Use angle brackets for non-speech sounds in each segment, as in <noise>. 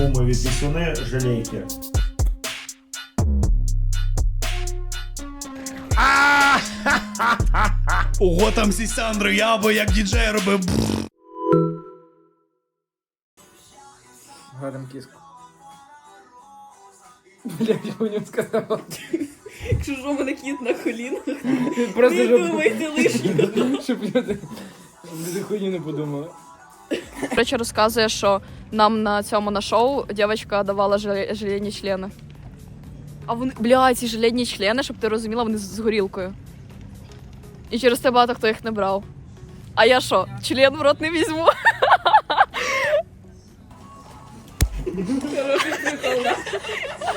гумові пісюни, жалейки. Ого, там Сісандро, я би як діджей робив. Гадам киску. Блядь, я не сказав. Якщо ж у мене кіт на колінах, Просто не думайте лишнього. <laughs> щоб люди, люди хуйні не подумали. Короче, розказує, що нам на цьому на шоу дівчинка давала желе- члени. А вони, бля, ці желейні члени, щоб ти розуміла, вони з горілкою. І через це багато хто їх не брав. А я що, член в рот не візьму?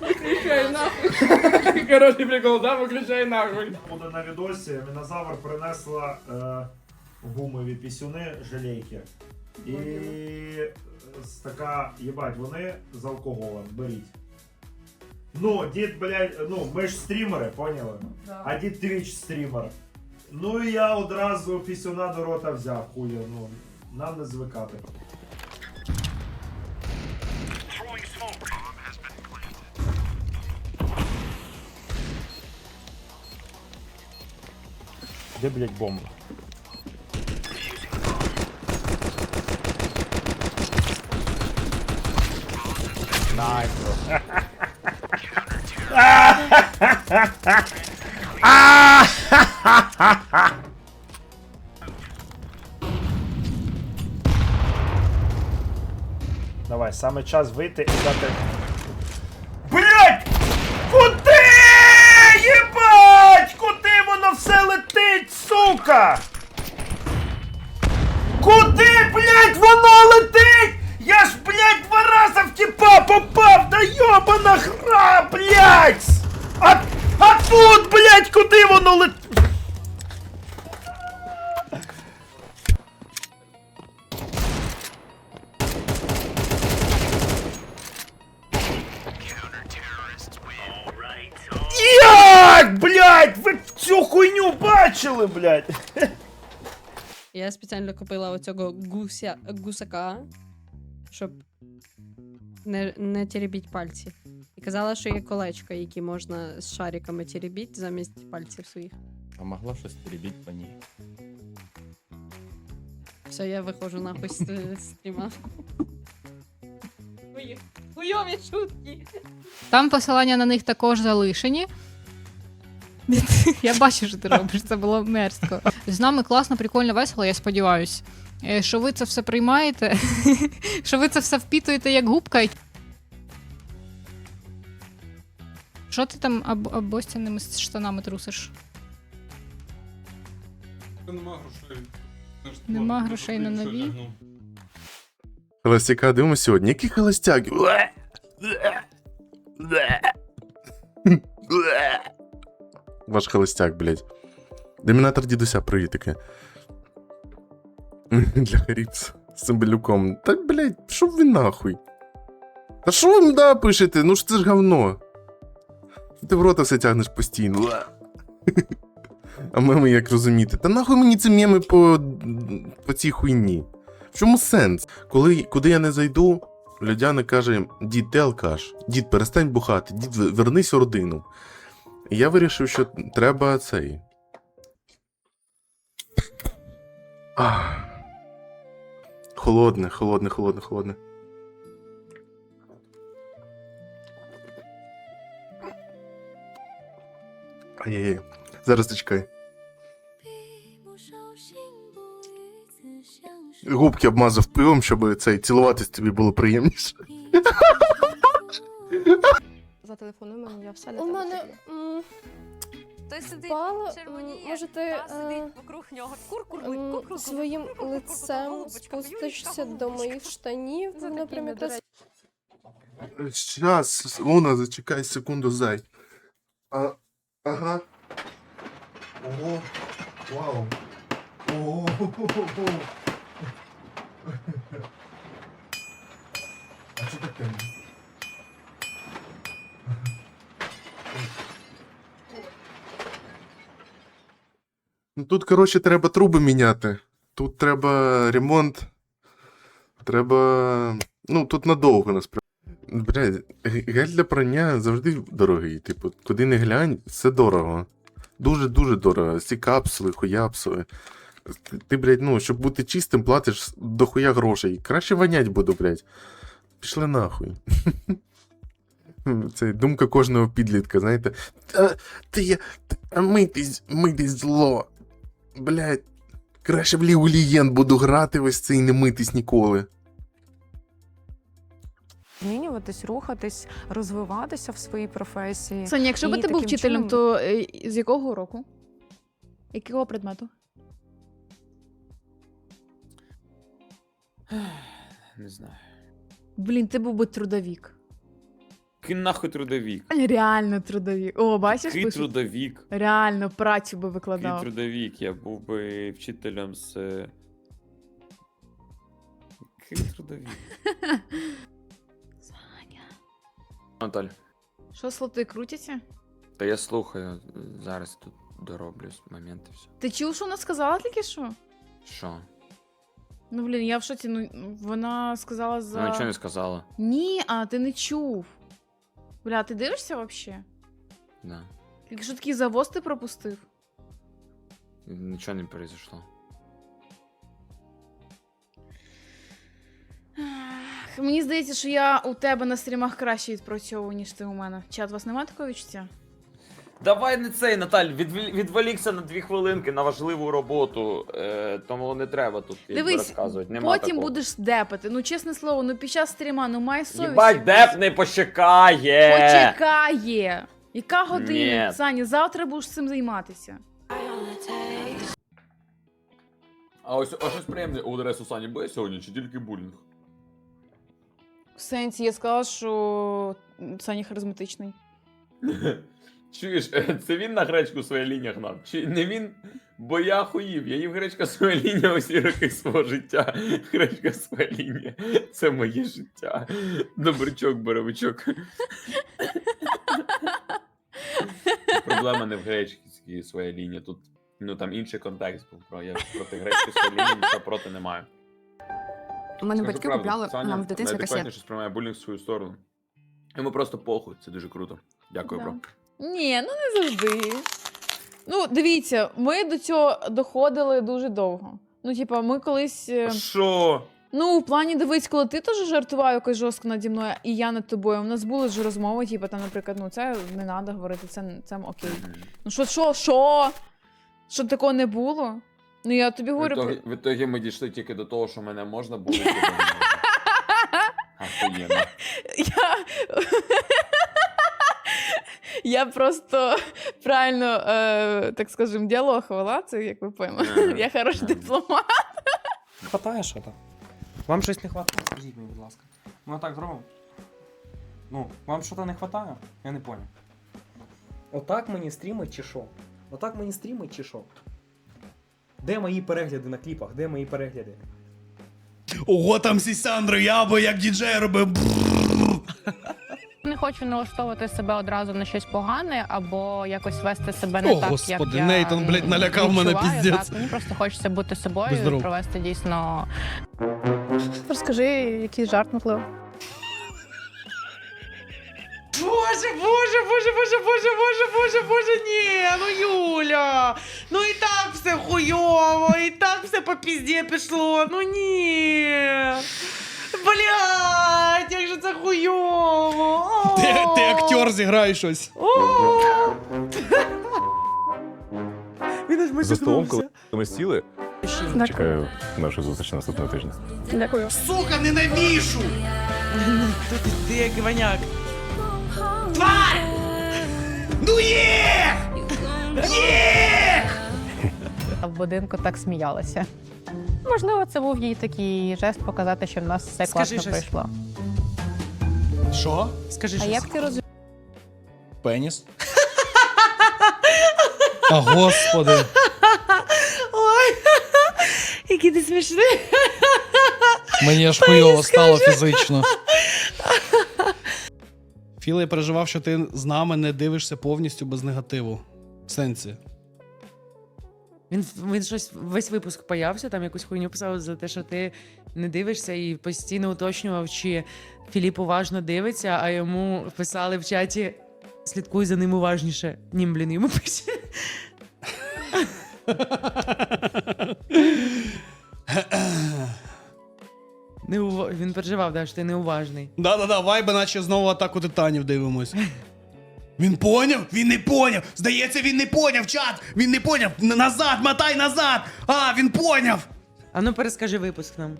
Виключай нахуй. Хороший прикол, да? Виключай нахуй. Буде на відосі. Мінозавр принесла е, гумові пісюни, жалейки. І е, така, їбать, вони з алкоголем. Беріть. Ну, дід, блядь, ну, ми ж стрімери, поняли? А дід твіч стрімер. Ну і я одразу пісюна до рота взяв, хуя, ну, нам не звикати. Де, блядь, бомба? Найс, бро. Давай, саме час вийти і дати. Блять! Куди? Єбать! Куди воно все летить, сука? Куди, блять, воно летить? Як, блять, ви цю хуйню бачили, блять? Я спеціально купила оцього гуся, гусака, щоб не, не теребіть пальці. І казала, що є колечка, які можна з шариками теребіть замість пальців своїх. А могла щось перебити по ній. Все, я виходжу нахуй з стріма. Хуй- Хуйові шутки. Там посилання на них також залишені. Я бачу, що ти робиш, це було мерзко. З нами класно, прикольно, весело, я сподіваюсь. Е, Що ви це все приймаєте, <laughs> що ви це все впітуєте як губка. Що ти там об, обостяними штанами трусиш? Нема грошей. Нема грошей на нові? Холостяка дивимося сьогодні. Які холостяки? <laughs> Ваш холостяк, блядь. Домінатор дідуся, привіт таке. <laughs> Для Харіпса з цимбалюком. Та, блядь, що ви нахуй? Та що ви да пишете? Ну ж це ж говно. Ти в рота все тягнеш постійно. <laughs> А меми як розуміти? Та нахуй мені ці меми по, по цій хуйні? В чому сенс? Коли, куди я не зайду, Людяна каже: дід, ти алкаш, дід, перестань бухати, дід, вернись у родину. Я вирішив, що треба цей. Ах. Холодне, холодне, холодне, холодне. Ай-яй-яй. Зараз зачекай. Губки обмазав пивом, щоб цей цілуватись тобі було приємніше. Зателефонуй мені, я все У мене м, Той сидить, впало, м, червоніє, можете та е, сидить вокруг нього. Кур-кур, м, своїм лицем спустишся до моїх штанів, Це такі наприклад, недоречні. Щас, Луна, зачекай секунду, зай. А, ага. Ого. Вау. Ого. <laughs> А що таке? Ну тут, коротше, треба труби міняти. Тут треба ремонт. Треба. Ну, тут надовго насправді. Блядь, г- гель для прання завжди дорогий. Типу, куди не глянь, все дорого. Дуже-дуже дорого. Ці капсули, хуяпсули. Ти, блядь, ну, щоб бути чистим, платиш дохуя грошей. Краще вонять буду, блядь. Пішли нахуй. <laughs> Це думка кожного підлітка, знаєте. Та, ти та митись, митись зло. Блядь. Краще в Лігу буду грати ось це і не митись ніколи. змінюватись, рухатись, розвиватися в своїй професії. Саня, якщо би І ти був таким вчителем, чином- то е, з якого року? Якого предмету? Не знаю. Блін, ти був би трудовік. Який нахуй трудовік? Реально трудовік. О, бачиш, Який пишуть? трудовік? Реально, працю би Який викладав. трудовік? Я був би вчителем з. е, Який трудовік? <laughs> Наталь, Що слоти крутяться? та я слухаю, зараз тут дороблю момент і все. Ти чув, що вона сказала тільки що? Що? Ну блін, я в шоці, ну вона сказала за. Ну нічого не сказала. Ні, а ти не чув. Бля, ти дивишся вообще? Да. Якщо такий завоз ти пропустив? Нічого не произошло. Мені здається, що я у тебе на стрімах краще відпрацьовую, ніж ти у мене. Чат, у вас немає такого відчуття? Давай не цей, Наталь, відволі- відволікся на дві хвилинки на важливу роботу, е, тому не треба тут якби, Дивись, розказувати. Нема Потім такого. будеш депати. Ну, чесне слово, ну під час стріма, ну май совість. Їбать, якусь. деп не почекає! Почекає! Яка година? Ні. Саня, завтра будеш цим займатися. А ось а щось приємне у адресу Сані буде сьогодні чи тільки булінг? В сенсі, я сказала, що Саня харизматичний. <laughs> Чуєш, <laughs> це він на гречку своє лінія гнав? Чи не він? Бо я хуїв, я їв гречка своя лінія усі роки свого життя. <laughs> Гречка своя лінія. Це моє життя. Добрячок, боровичок. Проблема не в гречці своя лінія. Тут ну там інший контекст був. Про я проти гречки своєї лінії нічого проти не маю. У мене Скажу батьки купляли Саня нам в дитинстві касет. найадекватніше сприймає булінг в свою сторону. Йому просто похуй, це дуже круто. Дякую, Да. бро. Ні, ну не завжди. Ну, дивіться, ми до цього доходили дуже довго. Ну, типа, ми колись. е, Що? Ну, в плані дивись, коли ти теж жартував якось жорстко наді мною, і я над тобою. У нас були ж розмови, типу, там, наприклад, ну це не треба говорити, це, це окей. Ну що, що, що? Що такого не було? Ну я тобі В говорю. про- ітогі, в ітогі ми дійшли тільки до того, що мене можна було. <laughs> тебе не можна. Ахуєнно. Я... Я просто <laughs> правильно, е, так скажем, діалог вела, це як ви поймете. Ага. <laughs> Я хороший Ага. дипломат. Хватає що то? Вам щось не хватає? Скажіть мені, будь ласка. Ми так зробимо? Ну, вам що то не хватає? Я не понял. Отак мені стрімить чи що? Отак мені стрімить чи що? Де мої перегляди на кліпах? Де мої перегляди? Ого, там Сісандро, я би як діджей робив. Не хочу налаштовувати себе одразу на щось погане або якось вести себе не О, так, як господи, я блядь, налякав мене, піздець. Так, мені просто хочеться бути собою і провести дійсно Розкажи, який жарт, можливо. Боже, боже, боже, боже, боже, боже, боже, боже, ні, ну Юля, ну і так все хуйово, і так все по пізді пішло, ну ні. Блядь, як же це хуйово. Ти, ти актер, зіграй щось. <laughs> Він аж ми За столом, коли ми сіли, чекаю нашу зустріч наступного тижня. Дякую. Сука, ненавіжу! <laughs> Ти як Іваняк. Ну є! Є! в будинку так сміялася. Можливо, це був їй такий жест показати, що в нас все класно щось. пройшло. Що? Скажи А щось. як ти розумієш? Пеніс. <laughs> А господи. Ой, <laughs> який ти смішний. Мені аж хуйово стало фізично. <laughs> Філ, я переживав, що ти з нами не дивишся повністю без негативу. В сенсі. Він, він щось весь випуск боявся, там якусь хуйню писав за те, що ти не дивишся, і постійно уточнював, чи Філіп уважно дивиться, а йому писали в чаті слідкуй за ним уважніше. Нім, блін, йому пише. Не ув... Він переживав, да, що ти неуважний. Да-да-да, вайби, наче знову атаку титанів дивимось. Він поняв? Він не поняв. Здається, він не поняв, чат! Він не поняв. Назад, мотай назад! А, він поняв! А ну перескажи випуск нам.